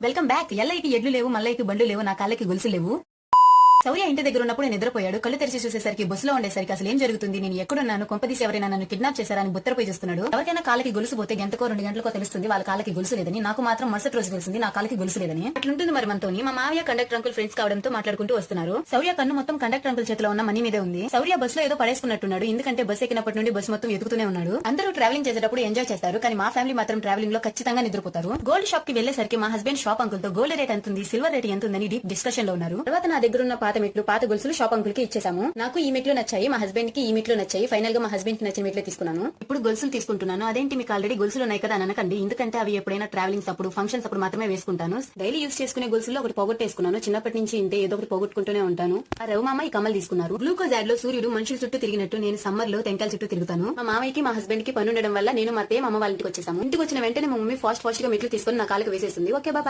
Welcome back ఎల్లైకి ఎడ్లు లేవు మల్లైకి బండ్లు లేవు నా కాళ్ళకి గొలుసు లేవు. సౌర్య ఇంటి దగ్గర ఉన్నప్పుడు నిద్రపోయాడు. కళ్ళు తెరిచి చూసేసరికి బస్సులో ఉండేసరికి అసలు ఏం జరుగుతుంది? నేను ఎక్కడున్నాను? కొంపదీసి ఎవరైనా నన్ను కిడ్నాప్ చేశారని బుత్తరపోయి చూస్తున్నాడు. ఎవరికైనా కాలకి గొలుసు పోతే గంటకో రెండు గంటలకో తెలుస్తుంది వాళ్ళ కాళ్ళకి గొలుసు లేదని. నాకు మాత్రం మరుసటి రోజు తెలిసింది నా కాళ్ళకి గొలుసు లేదని. అట్లుంటుంది మరి మనతోని. మా మావయ్య కండక్టర్ అంకుల్ ఫ్రెండ్స్ కావడంతో మాట్లాడుకుంటూ వస్తున్నారు. సౌర్య కన్ను మొత్తం కండక్టర్ అంకుల్ చేతిలో ఉన్న మనీ మీదే ఉంది. సౌర్య బస్లో ఏదో పడేసుకున్నట్టున్నాడు. ఎందుకంటే బస్ ఎక్కినప్పటి నుండి బస్ మొత్తం ఎదుగుతూనే ఉన్నాడు. అందరూ ట్రావెలింగ్ చేసేటప్పుడు ఎంజాయ్ చేస్తారు. కానీ మా ఫ్యామిలీ మాత్రం ట్రావెలింగ్లో ఖచ్చితంగా నిద్రపోతారు. గోల్డ్ షాప్కి వెళ్ళేసరికి మా హస్బెండ్ షాప్ అంకుల్తో గోల్డ్ రేట్ ఎంత ఉంది సిల్వర్ రేట్ ఎంత ఉందని డీప్ డిస్కషన్లో ఉన్నారు. తర్వాత నా దగ్గర ఉన్న పాత మెట్లు పాత గొలుసులు షాప్ అంకుల్కి ఇచ్చేసాము నాకు ఈ మెట్లు నచ్చాయి మా హస్బెండ్కి ఈ మెట్లు నచ్చాయి. ఫైనల్గా మా హస్బెండ్కి నచ్చిన మెట్లు తీసుకున్నాను. ఇప్పుడు గొలుసులు తీసుకుంటున్నాను. అదేంటి మీకు ఆల్రెడీ గొలుసులు ఉన్నాయి కదా అని అనకండి. ఎందుకంటే అవి ఎప్పుడైనా ట్రావెలింగ్స్ అప్పుడు ఫంక్షన్స్ అప్పుడు మాత్రమే వేసుకుంటాను. డైలీ యూస్ చేసుకునే గొలుసులో ఒకటి పోగొట్టేసుకున్నాను. చిన్నప్పటి నుంచి ఇంటే ఏదో ఒకటి పోగొట్టుకుంటూనే ఉంటాను. ఆ రవిమామ ఈ కమ్మలు తీసుకున్నారు. గ్లూకోజ్ యాడ్లో సూర్యుడు మనుషుల చుట్టూ తిరిగినట్టు నేను సమ్మర్లో టెంకాయల చుట్టూ తిరుగుతాను. మా మామయ్యకి మా హస్బెండ్కి పని ఉండడం వల్ల నేను మా అత్తయ్య మా అమ్మ వాళ్ళ ఇంటికి వచ్చేసాము. ఇంటికి వచ్చిన వెంటనే మా మమ్మీ ఫాస్ట్ ఫాస్ట్గా మెట్లు తీసుకొని నా కాలకు వేసేస్తుంది ఓకే బాబాయ్